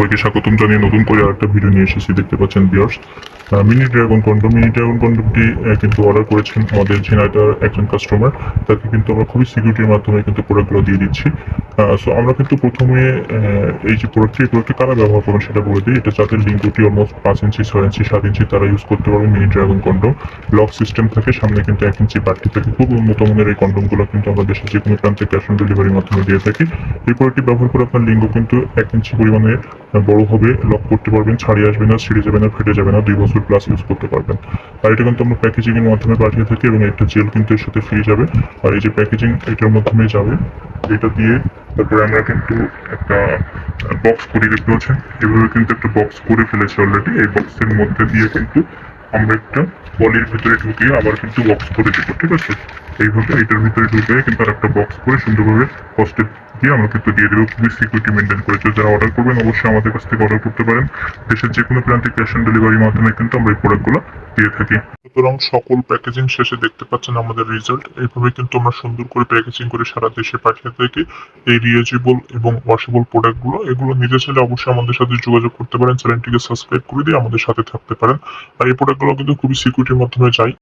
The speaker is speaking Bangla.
সবাইকে স্বাগতম জানিয়ে নতুন করে আরেকটা ভিডিও নিয়ে এসেছি। দেখতে পাচ্ছেন bears mini dragon condom mini dragon কন্ডমটি কিন্তু অর্ডার করেছেন আমাদের ঝিনাইদার একজন কাস্টমার তাকে কিন্তু আমরা খুবই সিকিউরিটির মাধ্যমে কিন্তু প্রোডাক্টগুলো দিয়ে দিচ্ছি। সো আমরা কিন্তু প্রথমে এই যে প্রোডাক্টটি এই প্রোডাক্টটি কারা ব্যবহার করবেন সেটা বলে দিই। এটা যাদের লিঙ্কটি অলমোস্ট পাঁচ ইঞ্চি, ছয় ইঞ্চি, সাত ইঞ্চি তারা ইউজ করতে পারবে mini dragon condom lock system থাকে, সামনে কিন্তু এক ইঞ্চি বাড়তি থাকে। খুব উন্নত মানের এই কন্ডমগুলো কিন্তু আমরা দেশের যে কোনো প্রান্তে ক্যাশ অন ডেলিভারির মাধ্যমে দিয়ে থাকি। এই প্রোডাক্টটি ব্যবহার করে আপনার লিঙ্গ কিন্তু এক ইঞ্চি পরিমাণে বড় হবে লক করতে পারবেন, ছাড়িয়ে আসবে না, ছিঁড়ে যাবে না, ফেটে যাবে না, দুই বছর প্লাস ইউজ করতে পারবেন। আর এটা কিন্তু আমরা প্যাকেজিং এর মাধ্যমে পাঠিয়ে থাকি এবং একটা জেল কিন্তু এর সাথে ফ্রি যাবে। আর এই যে প্যাকেজিং এটার মাধ্যমে যাবে, এটা দিয়ে তারপরে আমরা কিন্তু একটা বক্স করে দেখতে পাচ্ছেন এভাবে কিন্তু একটা বক্স করে ফেলেছি অলরেডি এই বক্সের মধ্যে দিয়ে কিন্তু আমরা একটা পলির ভিতরে ঢুকিয়ে আবার কিন্তু বক্স করে দেবো, ঠিক আছে? এইভাবে এটার ভিতরে ঢুকে কিন্তু আর একটা বক্স করে সুন্দরভাবে কস্টে দিয়ে আমরা কিন্তু দিয়ে দেবো খুবই সিকিউরিটি মেনটেন করেছে। যারা অর্ডার করবেন, অবশ্যই আমাদের কাছ থেকে অর্ডার করতে পারেন। দেশের যে কোনো প্রান্তে ক্যাশ অন ডেলিভারির মাধ্যমে কিন্তু আমরা এই প্রোডাক্টগুলো দিয়ে থাকি। সুতরাং সকল প্যাকেজিং শেষে দেখতে পাচ্ছেন আমাদের রেজাল্ট এইভাবে কিন্তু আমরা সুন্দর করে প্যাকেজিং করে সারা দেশে পাঠিয়ে থাকি। এই রিউজেবল এবং ওয়াশেবল প্রোডাক্টগুলো এগুলো নিজে চাইলে অবশ্যই আমাদের সাথে যোগাযোগ করতে পারেন। চ্যানেলটিকে সাবস্ক্রাইব করে দিয়ে আমাদের সাথে থাকতে পারেন। আর এই প্রোডাক্টগুলো কিন্তু খুবই সিকিউরিটির মাধ্যমে যায়।